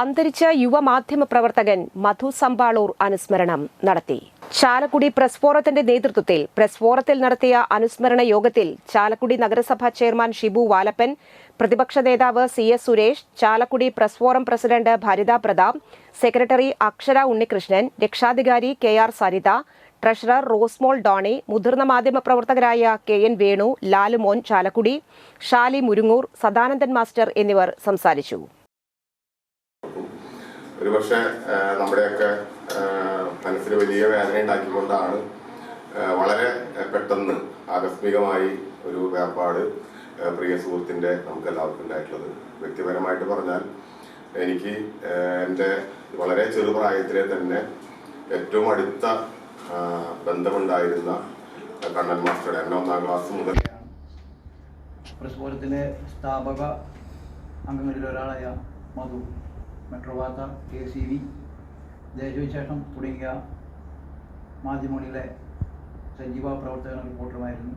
അന്തരിച്ച യുവമാധ്യമ പ്രവർത്തകൻ മധു സമ്പാളൂർ അനുസ്മരണം നടത്തി. ചാലക്കുടി പ്രസ് ഫോറത്തിന്റെ നേതൃത്വത്തിൽ പ്രസ് ഫോറത്തിൽ നടത്തിയ അനുസ്മരണ യോഗത്തിൽ ചാലക്കുടി നഗരസഭാ ചെയർമാൻ ഷിബു വാലപ്പൻ പ്രതിപക്ഷ നേതാവ് C S Suresh Chalakudy press forum president Bharitha Prathap secretary Akshara Unnikrishnan രക്ഷാധികാരി K R Saritha treasurer Rosemol Doni മുതിർന്ന മാധ്യമപ്രവർത്തകരായ K N Venu Lalumon Chalakudy Shali Murungoor Sadanandan master എന്നിവർ സംസാരിച്ചു. ഒരുപക്ഷെ നമ്മുടെയൊക്കെ മനസ്സിന് വലിയ വേദന ഉണ്ടാക്കിക്കൊണ്ടാണ് വളരെ പെട്ടെന്ന് ആകസ്മികമായി ഒരു വേർപാട് പ്രിയ സുഹൃത്തിന്റെ നമുക്ക് എല്ലാവർക്കും ഉണ്ടായിട്ടുള്ളത്. വ്യക്തിപരമായിട്ട് പറഞ്ഞാൽ എനിക്ക് എന്റെ വളരെ ചെറുപ്രായത്തിലെ തന്നെ ഏറ്റവും അടുത്ത ബന്ധമുണ്ടായിരുന്ന കണ്ണൻ മാസ്റ്ററുടെ എന്നെ ഒന്നാം ക്ലാസ് മുതൽ സ്ഥാപക അംഗങ്ങളിൽ ഒരാളായ Madhu. Metro Vartha K C V ദേശവിശേഷം തുടങ്ങിയ മാധ്യമങ്ങളിലെ സജീവ പ്രവർത്തകനും റിപ്പോർട്ടറുമായിരുന്നു